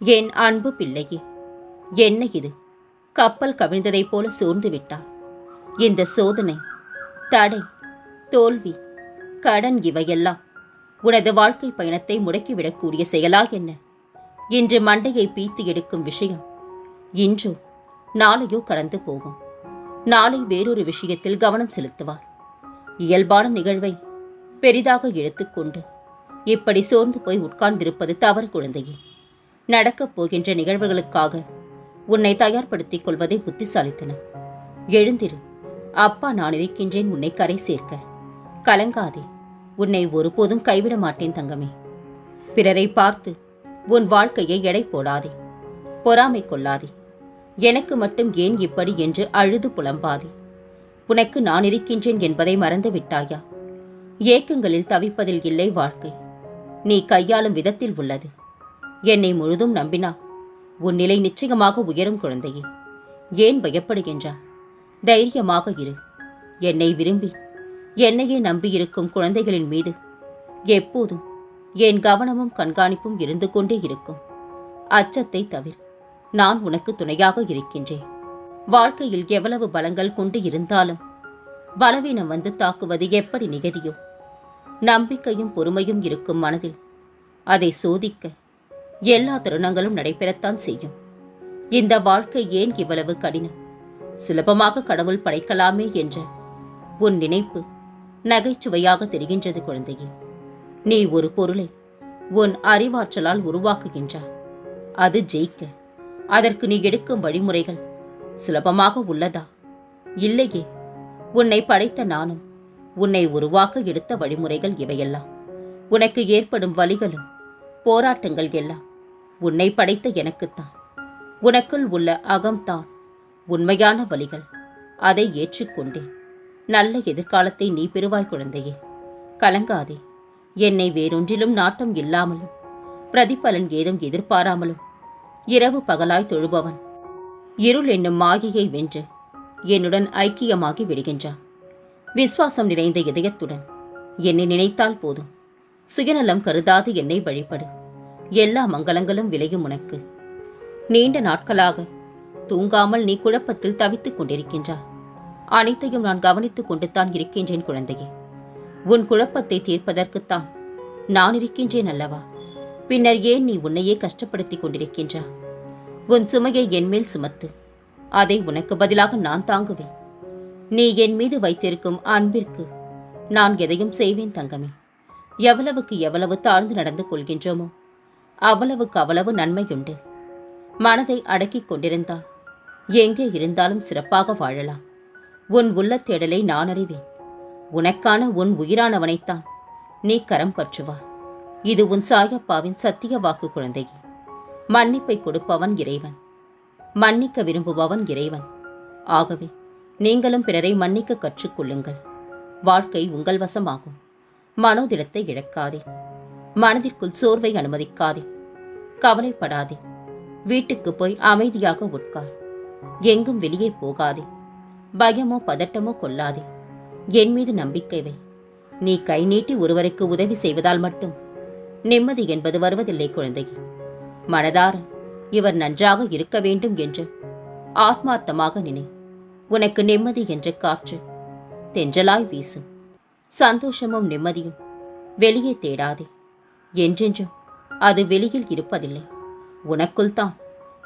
என் அன்பு பிள்ளையே என்ன இது? கப்பல் கவிழ்ந்ததைப் போல சோர்ந்து விட்டார் இந்த சோதனை தடை தோல்வி கடன் இவையெல்லாம் உனது வாழ்க்கை பயணத்தை முடக்கிவிடக்கூடிய செயலா என்ன? இன்று மண்டையை பீத்து எடுக்கும் விஷயம். இன்றோ நாளையோ கடந்து போகும். நாளை வேறொரு விஷயத்தில் கவனம் செலுத்துவார். இயல்பான நிகழ்வை பெரிதாக எடுத்துக்கொண்டு இப்படி சோர்ந்து போய் உட்கார்ந்திருப்பது தவறு குழந்தையே. நடக்கப் போகின்ற நிகழ்வுகளுக்காக உன்னை தயார்படுத்திக் கொள்வதை புத்திசாலித்தன. எழுந்திரு. அப்பா நான் இருக்கின்றேன். உன்னை கரை சேர்க்க. கலங்காதே. உன்னை ஒருபோதும் கைவிட மாட்டேன் தங்கமே. பிறரை பார்த்து உன் வாழ்க்கையை எடை போடாதே. பொறாமை கொள்ளாதே. எனக்கு மட்டும் ஏன் இப்படி என்று அழுது புலம்பாதே. உனக்கு நான் இருக்கின்றேன் என்பதை மறந்து விட்டாயா? ஏக்கங்களில் தவிப்பதில் இல்லை வாழ்க்கை. நீ கையாளும் விதத்தில் உள்ளது. என்னை முழுதும் நம்பினா? உன் நிலை நிச்சயமாக உயரும் குழந்தையே. ஏன் பயப்படுகின்றா? தைரியமாக இரு. என்னை விரும்பி என்னையே நம்பியிருக்கும் குழந்தைகளின் மீது எப்போதும் என் கவனமும் கண்காணிப்பும் இருந்து கொண்டே இருக்கும். அச்சத்தை தவிர நான் உனக்கு துணையாக இருக்கின்றேன். வாழ்க்கையில் எவ்வளவு பலங்கள் கொண்டு இருந்தாலும் பலவீனம் வந்து தாக்குவது எப்படி நிகதியோ? நம்பிக்கையும் பொறுமையும் இருக்கும் மனதில் அதை சோதிக்க எல்லா தருணங்களும் நடைபெறத்தான் செய்யும். இந்த வாழ்க்கை ஏன் இவ்வளவு கடினம்? சுலபமாக கடவுள் படைக்கலாமே என்ற உன் நினைப்பு நகைச்சுவையாக தெரிகின்றது குழந்தையே. நீ ஒரு பொருளை உன் அறிவாற்றலால் உருவாக்குகின்றாய். அது ஜெயிக்க அதற்கு நீ எடுக்கும் வழிமுறைகள் சுலபமாக உள்ளதா? இல்லையே. உன்னை படைத்த நானும் உன்னை உருவாக்க எடுத்த வழிமுறைகள் இவையெல்லாம். உனக்கு ஏற்படும் வழிகளும் போராட்டங்கள் எல்லாம் உன்னை படைத்த எனக்குத்தான். உனக்குள் உள்ள அகம்தான். உண்மையான வழிகள். அதை ஏற்றுக்கொண்டேன். நல்ல எதிர்காலத்தை நீ பெறுவாய் குழந்தையே. கலங்காதே. என்னை வேறொன்றிலும் நாட்டம் இல்லாமலும் பிரதிபலன் ஏதும் எதிர்பாராமலும் இரவு பகலாய் தொழுபவன். இருள் என்னும் மாயையை வென்று என்னுடன் ஐக்கியமாகி விடுகின்றான். விசுவாசம் நிறைந்த இதயத்துடன் என்னை நினைத்தால் போதும். சுயநலம் கருதாது என்னை வழிபடு. எல்லா மங்களங்களும் விளையும் உனக்கு. நீண்ட நாட்களாக தூங்காமல் நீ குழப்பத்தில் தவித்துக் கொண்டிருக்கின்றாய். அனைத்தையும் நான் கவனித்துக் கொண்டுத்தான் இருக்கின்றேன் குழந்தையே. உன் குழப்பத்தை தீர்ப்பதற்குத்தான் நான் இருக்கின்றேன் அல்லவா? பின்னர் ஏன் நீ உன்னையே கஷ்டப்படுத்திக் கொண்டிருக்கின்றா உன் சுமையை என்மேல் சுமத்து. அதை உனக்கு பதிலாக நான் தாங்குவேன். நீ என் மீது வைத்திருக்கும் அன்பிற்கு நான் எதையும் செய்வேன் தங்கமே. எவ்வளவுக்கு எவ்வளவு தாழ்ந்து நடந்து கொள்கின்றோமோ அவ்வளவுக்கு அவ்வளவு நன்மையுண்டு. மனதை அடக்கிக் கொண்டிருந்தால் எங்கே இருந்தாலும் சிறப்பாக வாழலாம். உன் உள்ள தேடலை நான் அறிவேன். உனக்கான உன் உயிரானவனைத்தான் நீ கரம் பற்றுவா. இது உன் சாயப்பாவின் சத்திய வாக்கு குழந்தையே மன்னிப்பை கொடுப்பவன் இறைவன். மன்னிக்க விரும்புபவன் இறைவன். ஆகவே நீங்களும் பிறரை மன்னிக்க கற்றுக்கொள்ளுங்கள் வாழ்க்கை உங்கள் வசமாகும். மனோதிடத்தை இழக்காதே. மனதிற்குள் சோர்வை அனுமதிக்காதே. கவலைப்படாதே. வீட்டுக்கு போய் அமைதியாக உட்கார். எங்கும் வெளியே போகாதே. பயமோ பதட்டமோ கொள்ளாதே. என் மீது நம்பிக்கை வை. நீ கை நீட்டி ஒருவருக்கு உதவி செய்வதால் மட்டும். நிம்மதி என்பது வருவதில்லை குழந்தையே. மனதார இவர் நன்றாக இருக்க வேண்டும் என்று ஆத்மார்த்தமாக நினை. உனக்கு நிம்மதி என்ற காற்று தென்றலாய் வீசும். சந்தோஷமும் நிம்மதியும் வெளியே தேடாதே. என்றென்றும் அது வெளியில் இருப்பதில்லை. உனக்குள் தான்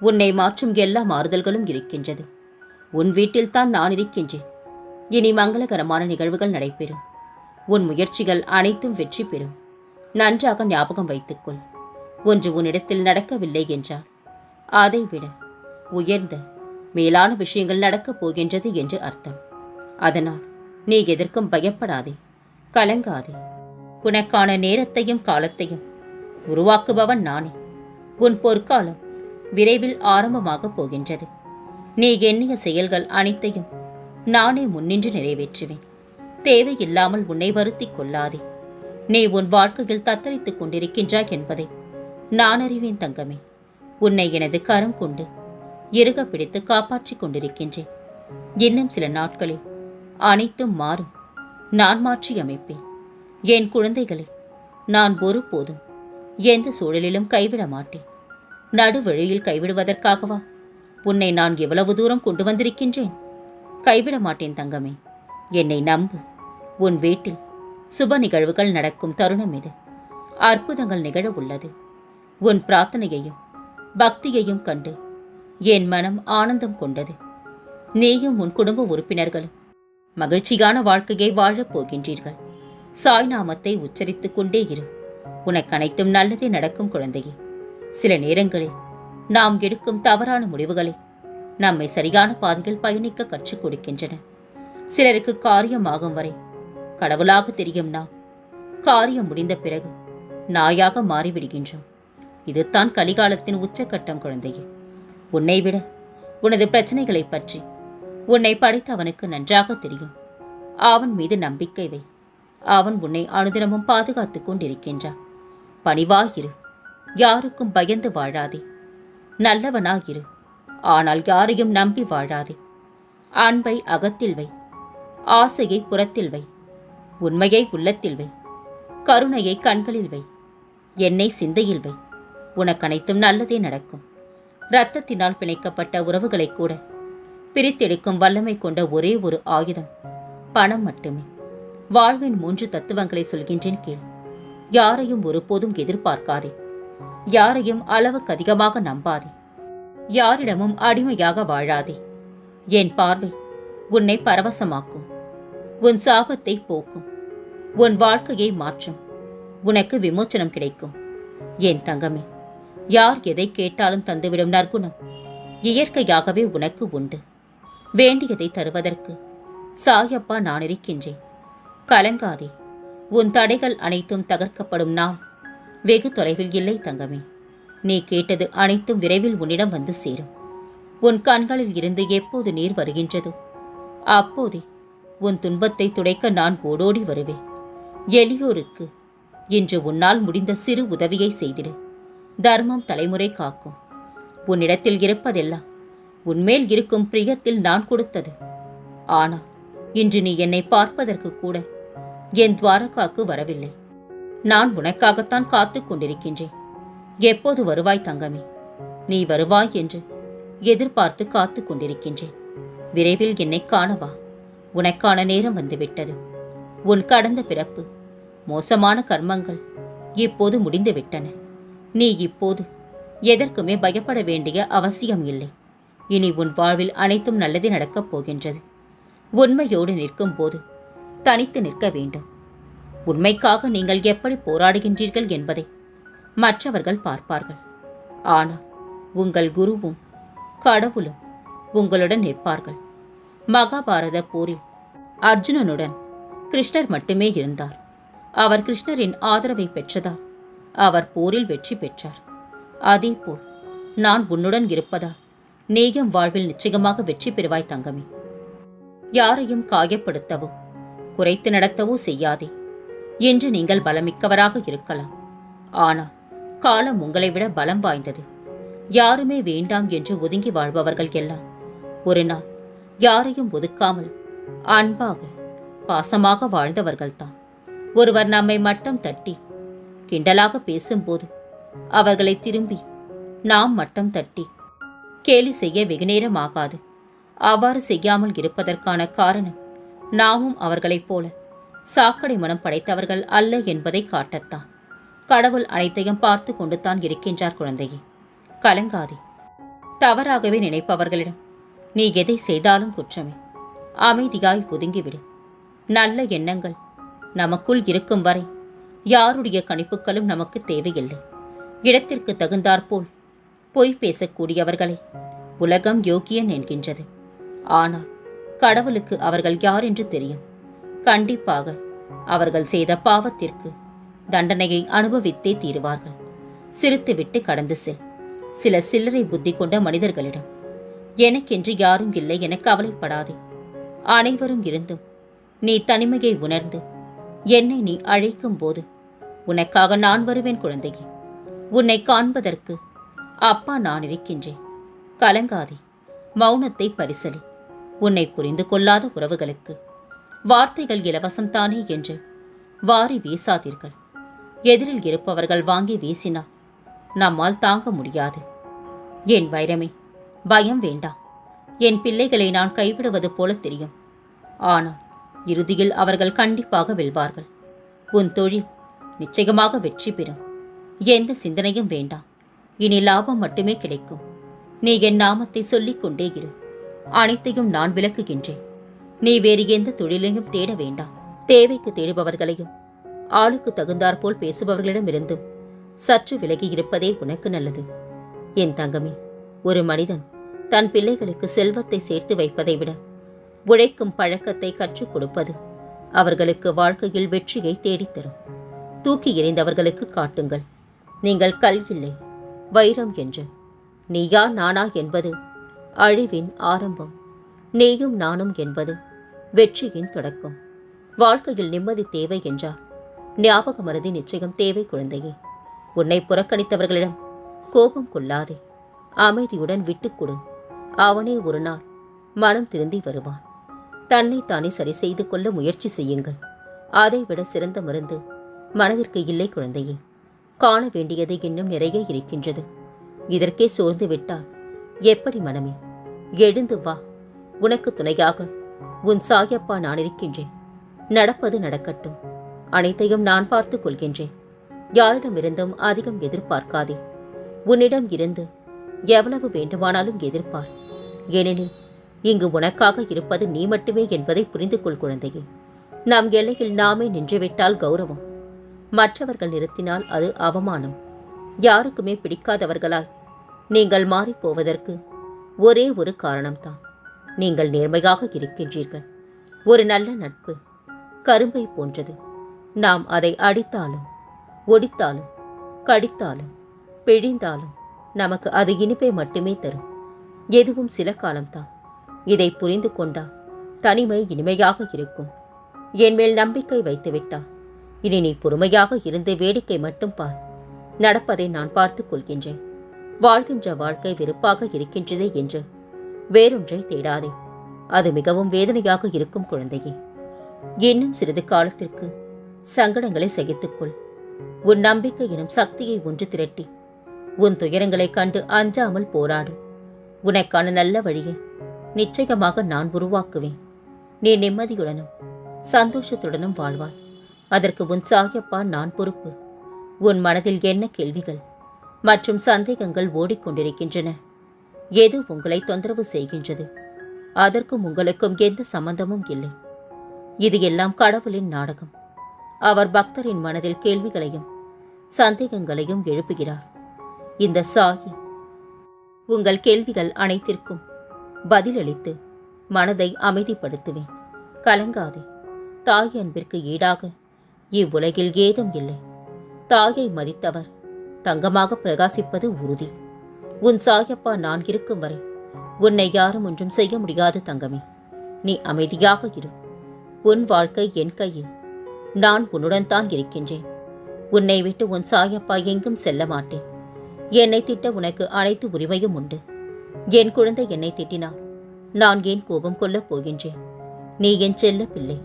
உன்னை மாற்றும் எல்லா மாறுதல்களும் இருக்கின்றது. உன் வீட்டில்தான் நான் இருக்கின்றேன். இனி மங்களகரமான நிகழ்வுகள் நடைபெறும். உன் முயற்சிகள் அனைத்தும் வெற்றி பெறும். நன்றாக ஞாபகம் வைத்துக்கொள். ஒன்று உன்னிடத்தில் நடக்கவில்லை என்றால் அதைவிட உயர்ந்த மேலான விஷயங்கள் நடக்கப் போகின்றது என்று அர்த்தம். அதனால் நீ எதற்கும் பயப்படாதே. கலங்காதே. உனக்கான நேரத்தையும் காலத்தையும் உருவாக்குபவன் நானே. உன் பொற்காலம் விரைவில் ஆரம்பமாகப் போகின்றது. நீ எண்ணிய செயல்கள் அனைத்தையும் நானே முன்னின்று நிறைவேற்றுவேன். தேவையில்லாமல் உன்னை வருத்திக் கொள்ளாதே. நீ உன் வாழ்க்கையில் தத்தளித்துக் கொண்டிருக்கின்றாய் என்பதை நான் அறிவேன் தங்கமே. உன்னை எனது கரம் கொண்டு இறுக பிடித்து காப்பாற்றிக் கொண்டிருக்கின்றேன். இன்னும் சில நாட்களில் அனைத்தும் மாறும். நான் மாற்றி அமைப்பேன். என் குழந்தைகளை நான் ஒருபோதும் எந்த சூழலிலும் கைவிட மாட்டேன். நடுவழியில் கைவிடுவதற்காகவா? உன்னை நான் எவ்வளவு தூரம் கொண்டு வந்திருக்கின்றேன்? கைவிட மாட்டேன் தங்கமே. என்னை நம்பு. உன் வீட்டில் சுப நிகழ்வுகள் நடக்கும் தருணம் இது. அற்புதங்கள் நிகழ உள்ளது. உன் பிரார்த்தனையையும் பக்தியையும் கண்டு என் மனம் ஆனந்தம் கொண்டது. நீயும் உன் குடும்ப உறுப்பினர்களும் மகிழ்ச்சியான வாழ்க்கையை வாழப் போகின்றீர்கள். சாய் நாமத்தை உச்சரித்துக் கொண்டே இரு. உனக்கு அனைத்தும் நல்லதே நடக்கும் குழந்தையே. சில நேரங்களில் நாம் எடுக்கும் தவறான முடிவுகளை நம்மை சரியான பாதையில் பயணிக்க கற்றுக் கொடுக்கின்றன. சிலருக்கு காரியமாகும் வரை கடவுளாக தெரியும் நாம். காரியம் முடிந்த பிறகு நாயாக மாறிவிடுகின்றோம். இதுதான் கலிகாலத்தின் உச்சக்கட்டம் குழந்தையே. உன்னை விட உனது பிரச்சனைகளைப் பற்றி உன்னை படைத்தவனுக்கு நன்றாக தெரியும். அவன் மீது நம்பிக்கை வை. அவன் உன்னை அனுதினமும் பாதுகாத்து கொண்டிருக்கின்றான். பணிவாயிரு யாருக்கும் பயந்து வாழாதே. நல்லவனாயிரு. ஆனால் யாரையும் நம்பி வாழாதே. அன்பை அகத்தில் வை. ஆசையை புறத்தில் வை. உண்மையை உள்ளத்தில் வை. கருணையை கண்களில் வை. என்னை சிந்தையில் வை. உனக்கு அனைத்தும் நல்லதே நடக்கும். இரத்தத்தினால் பிணைக்கப்பட்ட உறவுகளை கூட பிரித்தெடுக்கும் வல்லமை கொண்ட ஒரே ஒரு ஆயுதம். பணம் மட்டுமே. வாழ்வின் மூன்று தத்துவங்களை சொல்கின்றேன் கேள். யாரையும் ஒருபோதும் எதிர்பார்க்காதே. யாரையும் அளவுக்கு அதிகமாக நம்பாதே. யாரிடமும் அடிமையாக வாழாதே. என் பார்வை உன்னை பரவசமாக்கும். உன் சாபத்தை போக்கும். உன் வாழ்க்கையை மாற்றும். உனக்கு விமோச்சனம் கிடைக்கும். என் தங்கமே யார் எதை கேட்டாலும் தந்துவிடும் நற்குணம். இயற்கையாகவே உனக்கு உண்டு. வேண்டியதை தருவதற்கு. சாயப்பா நான் இருக்கின்றேன். கலங்காதே. உன் தடைகள் அனைத்தும் தகர்க்கப்படும் நாள் வெகு தொலைவில் இல்லை தங்கமே. நீ கேட்டது அனைத்தும் விரைவில் உன்னிடம் வந்து சேரும். உன் கண்களில் இருந்து எப்போது நீர் வருகின்றதோ அப்போதே உன் துன்பத்தை துடைக்க நான் ஓடோடி வருவேன். எளியோருக்கு இன்று உன்னால் முடிந்த சிறு உதவியை செய்திடு. தர்மம் தலைமுறை காக்கும். உன்னிடத்தில் இருப்பதெல்லாம் உன்மேல் இருக்கும் பிரியத்தில் நான் கொடுத்தது. ஆனால் இன்று நீ என்னை பார்ப்பதற்கு கூட என் துவாரகாக்கு வரவில்லை. நான் உனக்காகத்தான் காத்து கொண்டிருக்கின்றேன். எப்போது வருவாய் தங்கமே? நீ வருவாய் என்று எதிர்பார்த்து காத்து கொண்டிருக்கின்றேன். விரைவில் என்னை காணவா? உனக்கான நேரம் வந்துவிட்டது. உன் கடந்த பிறப்பு மோசமான கர்மங்கள் இப்போது முடிந்துவிட்டன. நீ இப்போது எதற்குமே பயப்பட வேண்டிய அவசியம் இல்லை. இனி உன் வாழ்வில் அனைத்தும் நல்லது நடக்கப் போகின்றது. உண்மையோடு நிற்கும் போது தனித்து நிற்க வேண்டும். உண்மைக்காக நீங்கள் எப்படி போராடுகின்றீர்கள் என்பதை மற்றவர்கள் பார்ப்பார்கள். ஆனால் உங்கள் குருவும் கடவுளும் உங்களுடன் நிற்பார்கள். மகாபாரத போரில் அர்ஜுனனுடன் கிருஷ்ணர் மட்டுமே இருந்தார். அவர் கிருஷ்ணரின் ஆதரவை பெற்றதால் அவர் போரில் வெற்றி பெற்றார். அதேபோல் நான் உன்னுடன் இருப்பதால் நேயம் வாழ்வில் நிச்சயமாக வெற்றி பெறுவாய் தங்கமே. யாரையும் காயப்படுத்தவோ குறைத்து நடத்தவோ செய்யாதே என்று நீங்கள் பலமிக்கவராக இருக்கலாம். ஆனால் காலம் உங்களை விட பலம் வாய்ந்தது. யாருமே வேண்டாம் என்று ஒதுங்கி வாழ்பவர்கள் எல்லாம் ஒரு நாள் யாரையும் ஒதுக்காமல் அன்பாக பாசமாக வாழ்ந்தவர்கள்தான். ஒருவர் நம்மை மட்டம் தட்டி கிண்டலாக பேசும்போது அவர்களை திரும்பி நாம் மட்டம் தட்டி கேலி செய்ய வெகுநேரம் ஆகாது அவ்வாறு செய்யாமல் இருப்பதற்கான காரணம் நாமும் அவர்களைப் போல சாக்கடை மனம் படைத்தவர்கள் அல்ல என்பதை காட்டத்தான். கடவுள் அனைத்தையும் பார்த்து கொண்டு தான் இருக்கின்றார் குழந்தையே. கலங்காதே. தவறாகவே நினைப்பவர்களிடம் நீ எதை செய்தாலும் குற்றமே. அமைதியாய் ஒதுங்கிவிடு. நல்ல எண்ணங்கள் நமக்குள் இருக்கும் வரை யாருடைய கணிப்புகளும் நமக்கு தேவையில்லை. இடத்திற்கு தகுந்தாற்போல் பொய் பேசக்கூடியவர்களை உலகம் யோக்கியன் என்கின்றது. ஆனால் கடவுளுக்கு அவர்கள் யார் என்று தெரியும். கண்டிப்பாக அவர்கள் செய்த பாவத்திற்கு தண்டனையை அனுபவித்தே தீருவார்கள். சிரித்துவிட்டு கடந்து செல். சில சில்லறை புத்தி கொண்ட மனிதர்களிடம் எனக்கென்று யாரும் இல்லை என கவலைப்படாதே. அனைவரும் இருந்தும் நீ தனிமையை உணர்ந்து என்னை நீ அழைக்கும் போது உனக்காக நான் வருவேன் குழந்தையே. உன்னை காண்பதற்கு அப்பா நான் இருக்கின்றேன். கலங்காதே மௌனத்தை பரிசலி. உன்னை புரிந்து கொள்ளாத உறவுகளுக்கு வார்த்தைகள் இலவசம் தானே என்று வாரி வீசாதீர்கள். எதிரில் இருப்பவர்கள் வாங்கி வீசினா நம்மால் தாங்க முடியாது. என் வைரமே பயம் வேண்டாம் என் பிள்ளைகளை நான் கைவிடுவது போல தெரியும். ஆனால் இறுதியில் அவர்கள் கண்டிப்பாக வெல்வார்கள். உன் தொழில் நிச்சயமாக வெற்றி பெறும். எந்த சிந்தனையும் வேண்டாம். இனி லாபம் மட்டுமே கிடைக்கும். நீ என் நாமத்தை சொல்லிக் கொண்டே இரு. அனைத்தையும் நான் விளக்குகின்றேன். நீ வேறு எந்த தொழிலையும் தேட வேண்டாம். தேவைக்கு தேடுபவர்களையும் ஆளுக்கு தகுந்தாற்போல் பேசுபவர்களிடமிருந்தும் சற்று விலகி இருப்பதே உனக்கு நல்லது. என் தங்கமே ஒரு மனிதன் தன் பிள்ளைகளுக்கு செல்வத்தை சேர்த்து வைப்பதை விட உழைக்கும் பழக்கத்தை கற்றுக் கொடுப்பது அவர்களுக்கு வாழ்க்கையில் வெற்றியை தேடித்தரும். தூக்கி எறிந்தவர்களுக்கு காட்டுங்கள். நீங்கள் கல் இல்லை. வைரம் என்று. நீயா நானா என்பது அழிவின் ஆரம்பம். நீயும் நானும் என்பது வெற்றியின் தொடக்கம். வாழ்க்கையில் நிம்மதி தேவை என்றார். ஞாபக மருதி நிச்சயம் தேவை குழந்தையே. உன்னை புறக்கணித்தவர்களிடம் கோபம் கொள்ளாதே. அமைதியுடன் விட்டுக்கொடு அவனே ஒரு நாள் மனம் திருந்தி வருவான். தன்னை தானே சரி செய்து கொள்ள முயற்சி செய்யுங்கள். அதைவிட சிறந்த மருந்து மனதிற்கு இல்லை குழந்தையே. காண வேண்டியது இன்னும் நிறைய இருக்கின்றது. இதற்கே சோர்ந்து விட்டால் எப்படி மனமே? எழுந்து வா. உனக்கு துணையாக உன் சாயப்பா நான் இருக்கின்றேன். நடப்பது நடக்கட்டும். அனைத்தையும் நான் பார்த்துக் கொள்கின்றேன். யாரிடமிருந்தும் அதிகம் எதிர்பார்க்காதே. உன்னிடம் இருந்து எவ்வளவு வேண்டுமானாலும் எதிர்பார் ஏனெனில் இங்கு உனக்காக இருப்பது நீ மட்டுமே என்பதை புரிந்து கொள் குழந்தையே. நம் எல்லையில் நாமே நின்றுவிட்டால் கௌரவம். மற்றவர்கள் நிறுத்தினால் அது அவமானம். யாருக்குமே பிடிக்காதவர்களாய் நீங்கள் மாறிப் போவதற்கு ஒரே ஒரு காரணம்தான். நீங்கள் நேர்மையாக இருக்கின்றீர்கள். ஒரு நல்ல நட்பு கரும்பை போன்றது. நாம் அதை அடித்தாலும் ஒடித்தாலும் கடித்தாலும் பிழிந்தாலும் நமக்கு அது இனிப்பை மட்டுமே தரும். எதுவும் சில காலம்தான். இதை புரிந்து கொண்டா தனிமை இனிமையாக இருக்கும். என் மேல் நம்பிக்கை வைத்துவிட்டா இனி நீ பொறுமையாக இருந்து வேடிக்கை மட்டும் பார். நடப்பதை நான் பார்த்துக் கொள்கின்றேன். வாழ்கின்ற வாழ்க்கை வெறுப்பாக இருக்கின்றதே என்று. வேறொன்றை தேடாதே. அது மிகவும் வேதனையாக இருக்கும் குழந்தையே. இன்னும் சிறிது காலத்திற்கு சங்கடங்களை சகித்துக்கொள் உன் நம்பிக்கை எனும் சக்தியை ஒன்று திரட்டி. உன் துயரங்களைக் கண்டு அஞ்சாமல் போராடு. உனக்கான நல்ல வழியை நிச்சயமாக நான் உருவாக்குவேன். நீ நிம்மதியுடனும் சந்தோஷத்துடனும் வாழ்வாய். அதற்கு உன் சாயப்பா நான் பொறுப்பு. உன் மனதில் என்ன கேள்விகள்? மற்றும் சந்தேகங்கள் ஓடிக்கொண்டிருக்கின்றன. எது உங்களை தொந்தரவு செய்கின்றது? அதற்கும் உங்களுக்கும் எந்த சம்பந்தமும் இல்லை. இது எல்லாம் கடவுளின் நாடகம். அவர் பக்தரின் மனதில் கேள்விகளையும் சந்தேகங்களையும் எழுப்புகிறார். இந்த சாயி உங்கள் கேள்விகள் அனைத்திற்கும் பதிலளித்து மனதை அமைதிப்படுத்துவேன். கலங்காதே. தாய் அன்பிற்கு ஈடாக இவ்வுலகில் ஏதும் இல்லை. தாயை மதித்தவர் தங்கமாக பிரகாசிப்பது உறுதி. உன் சாயப்பா நான் இருக்கும் வரை உன்னை யாரும் ஒன்றும் செய்ய முடியாது தங்கமே. நீ அமைதியாக இரு. உன் வாழ்க்கை என் கையில். நான் உன்னுடன் தான் இருக்கின்றேன். உன்னை விட்டு உன் சாயப்பா எங்கும் செல்ல மாட்டேன். என்னை திட்ட உனக்கு அனைத்து உரிமையும் உண்டு. என் குழந்தை என்னை திட்டினார். நான் ஏன் கோபம் கொள்ளப் போகின்றேன்? நீ என் செல்ல பிள்ளை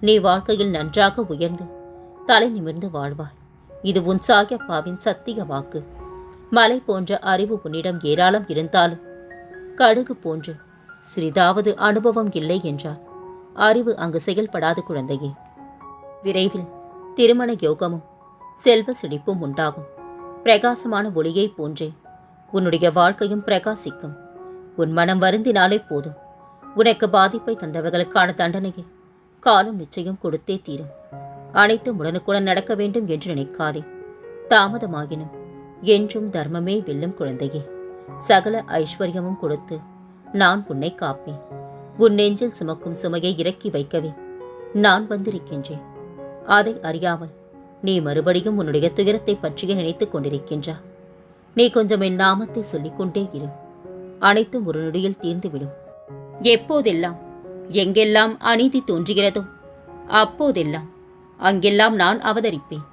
நீ வாழ்க்கையில் நன்றாக உயர்ந்து தலை நிமிர்ந்து வாழ்வாய். இது உன் சாயப்பாவின் சத்திய வாக்கு. மலை போன்ற அறிவு உன்னிடம் ஏராளம் இருந்தாலும் கடுகு போன்று சிறிதாவது அனுபவம் இல்லை என்றால் அறிவு அங்கு செயல்படாது குழந்தையே. விரைவில் திருமண யோகமும் செல்வ செழிப்பும் உண்டாகும். பிரகாசமான ஒளியைப் போன்றே உன்னுடைய வாழ்க்கையும் பிரகாசிக்கும். உன் மனம் வருந்தினாலே போதும். உனக்கு பாதிப்பை தந்தவர்களுக்கான தண்டனையை காலம் நிச்சயம் கொடுத்தே தீரும். அனைத்தும் உடனுக்குடன் நடக்க வேண்டும் என்று நினைக்காதே. தாமதமாகினும் என்றும் தர்மமே வெல்லும் குழந்தையே. சகல ஐஸ்வர்யமும் கொடுத்து நான் உன்னை காப்பேன். உன் நெஞ்சில் சுமக்கும் சுமையை இறக்கி வைக்கவே நான் வந்திருக்கின்றேன். அதை அறியாமல் நீ மறுபடியும் உன்னுடைய துயரத்தை பற்றியே நினைத்துக் கொண்டிருக்கின்றா? நீ கொஞ்சம் என் நாமத்தை சொல்லிக்கொண்டே இரு. அனைத்தும் ஒரு நொடியில் தீர்ந்துவிடும். எப்போதெல்லாம் எங்கெல்லாம் அநீதி தோன்றுகிறதோ அப்போதெல்லாம் அங்கெல்லாம் நான் அவதரிப்பேன்.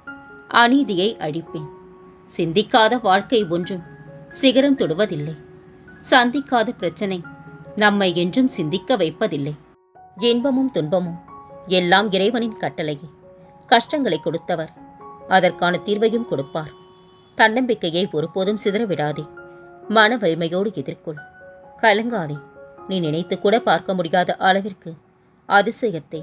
அநீதியை அழிப்பேன். சிந்திக்காத வாழ்க்கை ஒன்றும் சிகரம் தொடுவதில்லை. சந்திக்காத பிரச்சனை நம்மை என்றும் சிந்திக்க வைப்பதில்லை. இன்பமும் துன்பமும் எல்லாம் இறைவனின் கட்டளையே. கஷ்டங்களை கொடுத்தவர் அதற்கான தீர்வையும் கொடுப்பார். தன்னம்பிக்கையை ஒருபோதும் சிதறவிடாதே. மன வலிமையோடு எதிர்கொள். கலங்காதே. நீ நினைத்து கூட பார்க்க முடியாத அளவிற்கு அதிசயத்தை